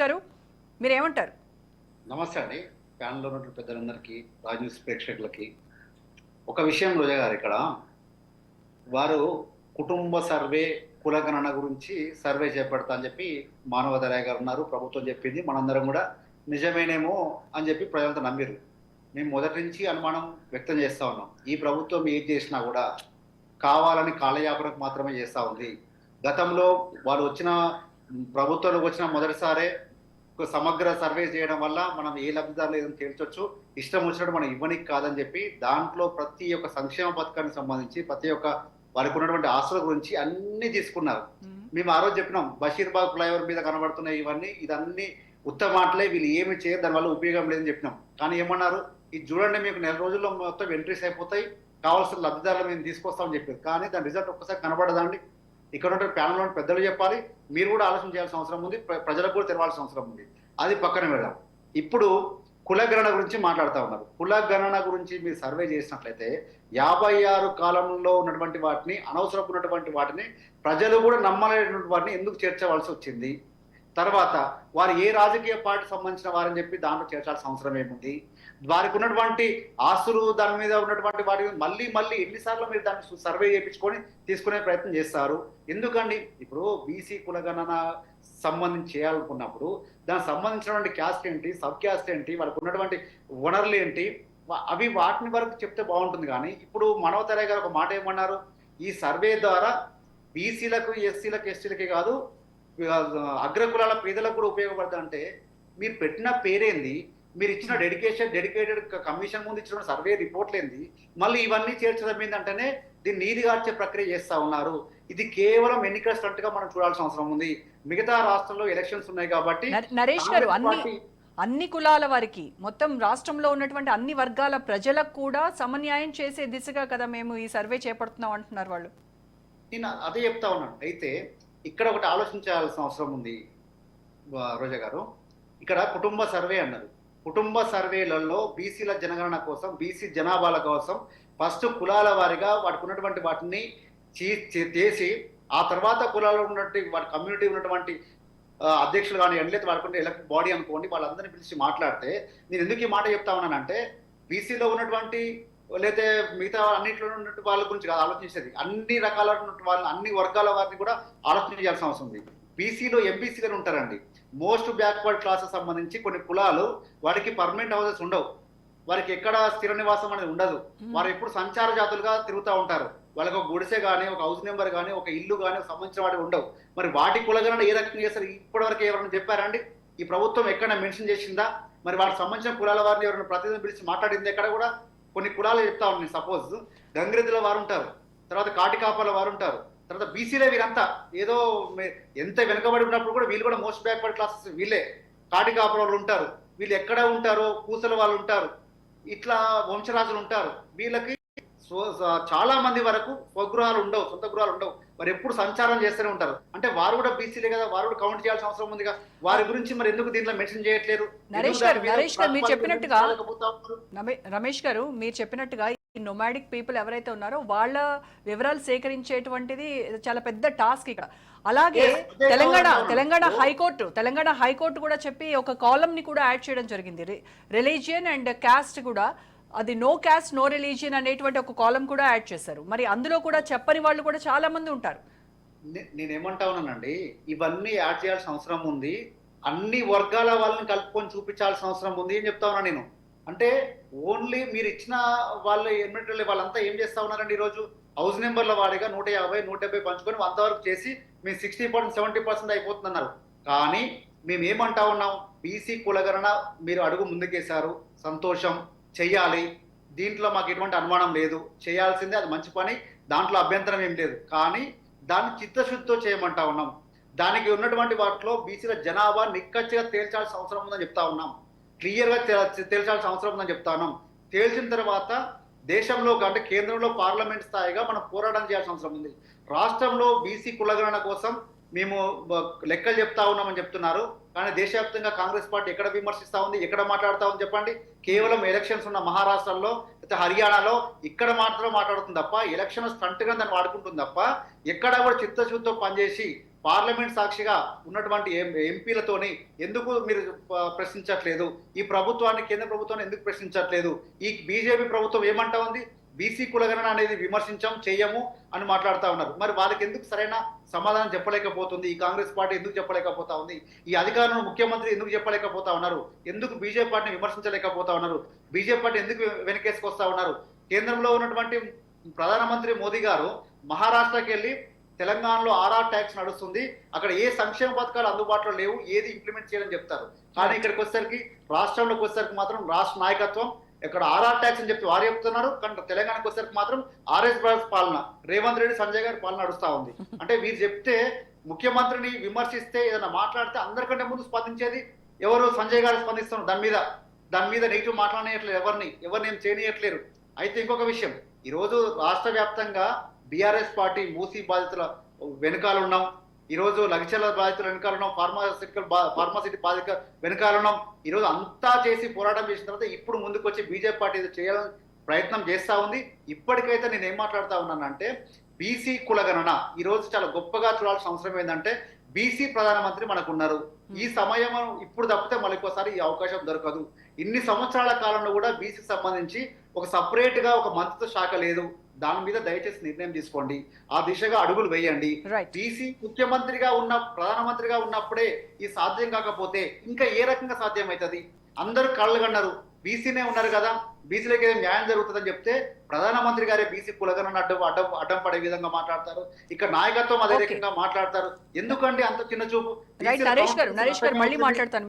గారు మీరేమంటారు? నమస్తే అండి. ప్యానల్లో ఉన్నటువంటి పెద్దలందరికీ రాజ్ న్యూస్ ప్రేక్షకులకి. ఒక విషయం రోజా గారు ఇక్కడ. వారు కుటుంబ సర్వే కులగణన గురించి సర్వే చేపడతా అని చెప్పి మానవదరాయ గారు ఉన్నారు. ప్రభుత్వం చెప్పింది మనందరం కూడా నిజమేనేమో అని చెప్పి ప్రజలతో నమ్మిరు మేము మొదటి నుంచి అనుమానం వ్యక్తం చేస్తా ఉన్నాం. ఈ ప్రభుత్వం ఏం చేసినా కూడా కావాలని కాలయాపనకు మాత్రమే చేస్తూ ఉంది. గతంలో వాళ్ళు వచ్చిన ప్రభుత్వంలోకి వచ్చిన మొదటిసారే ఒక సమగ్ర సర్వే చేయడం వల్ల మనం ఏ లబ్ధిదారులు ఏదైనా తేల్చొచ్చు. ఇష్టం వచ్చినట్టు మనం ఇవ్వనికి కాదని చెప్పి దాంట్లో ప్రతి ఒక్క సంక్షేమ పథకానికి సంబంధించి ప్రతి ఒక్క వారికి ఉన్నటువంటి ఆస్తుల గురించి అన్ని తీసుకున్నారు. మేము. ఆ రోజు చెప్పినాం బషీర్బాగ్ ఫ్లైఓవర్ మీద కనబడుతున్నాయి ఇవన్నీ ఇదన్నీ ఉత్తమ మాటలే వీళ్ళు ఏమి చేయరు దానివల్ల ఉపయోగం లేదని చెప్పినాం. కానీ ఏమన్నారు ఇది చూడండి మీకు నెల రోజుల్లో మొత్తం ఎంట్రీస్ అయిపోతాయి కావాల్సిన లబ్ధిదారులు మేము తీసుకొస్తామని చెప్పారు. కానీ దాని రిజల్ట్ ఒక్కసారి కనబడదండి ఇక్కడ ఉంటే ప్యానల్ ఉన్న పెద్దలు చెప్పాలి మీరు కూడా ఆలోచన చేయాల్సిన అవసరం ఉంది ప్ర- ప్రజలకు కూడా తెలవాల్సిన అవసరం ఉంది. అది పక్కన పెడదాం. ఇప్పుడు కులగణన గురించి మాట్లాడుతూ ఉన్నారు. కులగణన గురించి మీరు సర్వే చేసినట్లయితే యాభై ఆరు కాలంలో ఉన్నటువంటి వాటిని అనవసరపు ఉన్నటువంటి వాటిని ప్రజలు కూడా నమ్మలేనటువంటి వాటిని ఎందుకు చేర్చవలసి వచ్చింది? తర్వాత వారు ఏ రాజకీయ పార్టీ సంబంధించిన వారని చెప్పి దాంట్లో చేర్చాల్సిన అవసరం ఏముంది? వారికి ఉన్నటువంటి ఆస్తులు దాని మీద ఉన్నటువంటి వాటి మళ్ళీ మళ్ళీ ఎన్నిసార్లు మీరు దాన్ని సర్వే చేయించుకొని తీసుకునే ప్రయత్నం చేస్తారు. ఎందుకండి? ఇప్పుడు బీసీ కులగణన సంబంధించి చేయాలనుకున్నప్పుడు దానికి సంబంధించినటువంటి క్యాస్ట్ ఏంటి సబ్ క్యాస్ట్ ఏంటి వాళ్ళకు ఉన్నటువంటి వనరులు ఏంటి అవి వాటిని వరకు చెప్తే బాగుంటుంది కానీ ఇప్పుడు మనవతరే గారు ఒక మాట ఏమన్నారు? ఈ సర్వే ద్వారా బీసీలకు ఎస్సీలకు ఎస్టీలకి కాదు అగ్రకులాల పేదలకు కూడా ఉపయోగపడతా అంటే మీరు పెట్టిన పేరేంది? మీరు ఇచ్చిన డెడికేషన్ డెడికేటెడ్ కమిషన్ ముందు ఇచ్చిన సర్వే రిపోర్ట్లు ఏంది మళ్ళీ ఇవన్నీ చేర్చడం ఏంటంటేనే దీన్ని నీదిగార్చే ప్రక్రియ చేస్తా ఉన్నారు. ఇది కేవలం ఎన్నికల స్టంట్గా మనం చూడాల్సిన అవసరం ఉంది. మిగతా రాష్ట్రాల్లో ఎలక్షన్స్ ఉన్నాయి కాబట్టి నర్- నరేష్ గారు అన్ని అన్ని కులాల వారికి మొత్తం రాష్ట్రంలో ఉన్నటువంటి అన్ని వర్గాల ప్రజలకు కూడా సమన్యాయం చేసే దిశగా కదా మేము ఈ సర్వే చేపడుతున్నాం అంటున్నారు వాళ్ళు. నేను అదే చెప్తా ఉన్నాను. అయితే ఇక్కడ ఒకటి ఆలోచించాల్సిన అవసరం ఉంది రోజా గారు. ఇక్కడ కుటుంబ సర్వే అన్నారు కుటుంబ సర్వేలలో బీసీల జనగణన కోసం బీసీ జనాభాల కోసం ఫస్ట్ కులాల వారిగా వాటికి ఉన్నటువంటి వాటిని చే- చేసి ఆ తర్వాత కులాల్లో ఉన్నటువంటి వాటి కమ్యూనిటీ ఉన్నటువంటి అధ్యక్షులు కానీ లేదా వాడుకుంటే ఎలక్ట్ బాడీ అనుకోండి వాళ్ళందరినీ పిలిచి మాట్లాడితే నేను ఎందుకు ఈ మాట చెప్తా ఉన్నానంటే బీసీలో ఉన్నటువంటి లేతే మిగతా అన్నింటిలో ఉన్నటువంటి వాళ్ళ గురించి కాదు ఆలోచించేది. అన్ని రకాల వాళ్ళని అన్ని వర్గాల వారిని కూడా ఆలోచన చేయాల్సిన అవసరం ఉంది. బీసీలో ఎంబీసీలు ఉంటారండి. మోస్ట్ బ్యాక్వర్డ్ క్లాసెస్ సంబంధించి కొన్ని కులాలు వారికి పర్మనెంట్ హౌసెస్ ఉండవు. వారికి ఎక్కడ స్థిర నివాసం అనేది ఉండదు. వారు ఎప్పుడు సంచార జాతులుగా తిరుగుతూ ఉంటారు. వాళ్ళకి ఒక గుడిసె కానీ ఒక హౌస్ నెంబర్ కానీ ఒక ఇల్లు కానీ సంబంధించిన వాటి ఉండవు. మరి వాటి కులగణన ఏ రకంగా చేస్తారు ఇప్పటివరకు ఎవరైనా చెప్పారండి ఈ ప్రభుత్వం ఎక్కడ మెన్షన్ చేసిందా? మరి వాటికి సంబంధించిన కులాల వారిని ఎవరైనా ప్రతినిధి పిలిచి మాట్లాడింది ఎక్కడ కూడా? కొన్ని కులాలు చెప్తా ఉన్నాయి సపోజ్. గంగిరెద్దుల వారు ఉంటారు. తర్వాత కాటికాపాల వారు ఉంటారు. తర్వాత బీసీలే వీరంతా ఏదో ఎంత వెనుకబడి ఉన్నప్పుడు కూడా వీళ్ళు కూడా మోస్ట్ బ్యాక్వర్డ్ క్లాసెస్ వీళ్ళే. కాటికాపుల వాళ్ళు ఉంటారు. వీళ్ళు ఎక్కడ ఉంటారో పూసల వాళ్ళు ఉంటారు. ఇట్లా వంశరాజులు ఉంటారు. వీళ్ళకి చాలా మంది వరకు స్వగృహాలు ఉండవు సొంత గృహాలు ఉండవు. మరి ఎప్పుడు సంచారం చేస్తూనే ఉంటారు. అంటే వారు కూడా బీసీలే కదా వారు కూడా కౌంట్ చేయాల్సిన అవసరం ఉంది కదా వారి గురించి మరి ఎందుకు దీంట్లో మెన్షన్ చేయట్లేరు? నరేష్ గారు, నరేష్ గారు, మీరు చెప్పినట్టుగా- రమేష్ గారు మీరు చెప్పినట్టుగా ఈ నొమాడిక్ పీపుల్ ఎవరైతే ఉన్నారో వాళ్ళ వివరాలు సేకరించేటువంటిది చాలా పెద్ద టాస్క్ ఇక్కడ. అలాగే Telangana. Telangana. High court Telangana high court కూడా చెప్పి ఒక కాలం ని కూడా యాడ్ చేయడం జరిగింది. రిలీజియన్ అండ్ కాస్ట్ కూడా అది నో కాస్ట్ నో రిలీజియన్ అనేటువంటి ఒక కాలం కూడా యాడ్ చేశారు. మరి అందులో కూడా చెప్పని వాళ్ళు కూడా చాలా మంది ఉంటారు. నే- నేనేమంటా ఉన్నానండి ఇవన్నీ యాడ్ చేయాల్సిన అవసరం ఉంది. అన్ని వర్గాల వాళ్ళని కలుపుకొని చూపించాల్సిన అవసరం ఉంది అని చెప్తా ఉన్నా నేను. అంటే ఓన్లీ మీరు ఇచ్చిన వాళ్ళు ఎమ్మెల్యే వాళ్ళంతా ఏం చేస్తా ఉన్నారండి ఈరోజు? హౌస్ నెంబర్ల వాడిగా నూట యాభై నూట డెబ్బై పంచుకొని వంద వరకు చేసి మేము సిక్స్టీ పర్సెంట్ సెవెంటీ పర్సెంట్ అయిపోతుందన్నారు. కానీ మేము ఏమంటా ఉన్నాం? బీసీ కులగణన మీరు అడుగు ముందుకేశారు. సంతోషం. చెయ్యాలి. దీంట్లో మాకు ఎటువంటి అనుమానం లేదు. చేయాల్సిందే అది మంచి పని. దాంట్లో అభ్యంతరం ఏం లేదు. కానీ దాన్ని చిత్తశుద్ధితో చేయమంటా ఉన్నాం. దానికి ఉన్నటువంటి వాటిలో బీసీల జనాభా నిక్కచ్చిగా తేల్చాల్సిన అవసరం ఉందని చెప్తా ఉన్నాం. క్లియర్గా తేల్చాల్సిన అవసరం ఉందని చెప్తాను. తేల్చిన తర్వాత దేశంలో అంటే కేంద్రంలో పార్లమెంట్ స్థాయిగా మనం పోరాటం చేయాల్సిన అవసరం ఉంది. రాష్ట్రంలో బీసీ కులగణన కోసం మేము లెక్కలు చెప్తా ఉన్నామని చెప్తున్నారు. కానీ దేశవ్యాప్తంగా కాంగ్రెస్ పార్టీ ఎక్కడ విమర్శిస్తా ఉంది ఎక్కడ మాట్లాడుతా ఉంది చెప్పండి. కేవలం ఎలక్షన్స్ ఉన్న మహారాష్ట్రలో లేకపోతే హర్యానాలో ఇక్కడ మాత్రం మాట్లాడుతుంది తప్ప ఎలక్షన్ స్టంట్గా దాన్ని వాడుకుంటుంది తప్ప ఎక్కడ కూడా చిత్తశుద్ధితో పనిచేసి పార్లమెంట్ సాక్షిగా ఉన్నటువంటి ఎం- ఎంపీలతోని ఎందుకు మీరు ప్రశ్నించట్లేదు? ఈ ప్రభుత్వాన్ని కేంద్ర ప్రభుత్వాన్ని ఎందుకు ప్రశ్నించట్లేదు? ఈ బీజేపీ ప్రభుత్వం ఏమంటా ఉంది? బీసీ కులగణన అనేది విమర్శించాం చేయము అని మాట్లాడుతూ ఉన్నారు. మరి వాళ్ళకి ఎందుకు సరైన సమాధానం చెప్పలేకపోతుంది? ఈ కాంగ్రెస్ పార్టీ ఎందుకు చెప్పలేకపోతా ఉంది? ఈ అధికారులను ముఖ్యమంత్రి ఎందుకు చెప్పలేకపోతా ఉన్నారు? ఎందుకు బీజేపీ పార్టీని విమర్శించలేకపోతా ఉన్నారు? బీజేపీ పార్టీ ఎందుకు వెనకేసుకొస్తా ఉన్నారు? కేంద్రంలో ఉన్నటువంటి ప్రధానమంత్రి మోదీ గారు మహారాష్ట్రకి వెళ్ళి తెలంగాణలో ఆర్ఆర్ ట్యాక్స్ నడుస్తుంది. అక్కడ ఏ సంక్షేమ పథకాలు అందుబాటులో లేవు ఏది ఇంప్లిమెంట్ చేయాలని చెప్తారు. కానీ ఇక్కడికి వచ్చేసరికి రాష్ట్రంలోకి వచ్చేసరికి మాత్రం రాష్ట్ర నాయకత్వం ఇక్కడ ఆర్ఆర్ ట్యాక్స్ అని చెప్పి వారు చెప్తున్నారు. కానీ తెలంగాణకు వచ్చేసరికి మాత్రం ఆర్ఎస్ బ్రదర్స్ పాలన రేవంత్ రెడ్డి సంజయ్ గారి పాలన నడుస్తా ఉంది. అంటే వీరు చెప్తే ముఖ్యమంత్రిని విమర్శిస్తే ఏదైనా మాట్లాడితే అందరికంటే ముందు స్పందించేది ఎవరు? సంజయ్ గారు స్పందిస్తున్నారు. దాని మీద దాని మీద నెగిటివ్ మాట్లాడనీయట్లేదు ఎవరిని ఎవరిని ఏం చేయనీయట్లేరు అయితే ఇంకొక విషయం ఈ రోజు రాష్ట్ర వ్యాప్తంగా బీఆర్ఎస్ పార్టీ మూసీ బాధితుల వెనకాల ఉన్నాం ఈ రోజు లగిచల బాధితుల వెనకాల ఉన్నాం ఫార్మాసిటికల్ ఫార్మాసిటీ బాధిత వెనకాల ఉన్నాం ఈ రోజు అంతా చేసి పోరాటం చేసిన తర్వాత ఇప్పుడు ముందుకు వచ్చి బీజేపీ పార్టీ చేయాలని ప్రయత్నం చేస్తా ఉంది. ఇప్పటికైతే నేను ఏం మాట్లాడుతా ఉన్నానంటే బీసీ కులగణన ఈ రోజు చాలా గొప్పగా చూడాల్సిన అవసరం ఏంటంటే బీసీ ప్రధానమంత్రి మనకు ఉన్నారు ఈ సమయం ఇప్పుడు తప్పితే మళ్ళీ ఈ అవకాశం దొరకదు. ఇన్ని సంవత్సరాల కాలంలో కూడా బీసీకి సంబంధించి ఒక సపరేట్గా ఒక మంత్రిత్వ శాఖ లేదు. దాని మీద దయచేసి నిర్ణయం తీసుకోండి. ఆ దిశగా అడుగులు వేయండి. బీసీ ముఖ్యమంత్రిగా ఉన్న ప్రధానమంత్రిగా ఉన్నప్పుడే ఈ సాధ్యం కాకపోతే ఇంకా ఏ రకంగా సాధ్యం అవుతుంది అందరూ కళ్ళు కన్నారు. బీసీనే ఉన్నారు కదా. బీసీలకి ఏం న్యాయం జరుగుతుందని చెప్తే ప్రధానమంత్రి గారే బీసీ కులగనని అడ్డం అడ్డం అడ్డం పడే విధంగా మాట్లాడతారు. ఇక్కడ నాయకత్వం అదే. రకంగా మాట్లాడతారు. ఎందుకండి అంత చిన్న చూపు? రైట్ BC ల నరేష్ గారు నరేష్ గారు మళ్ళీ కౌన్సిల్ మాట్లాడతాను.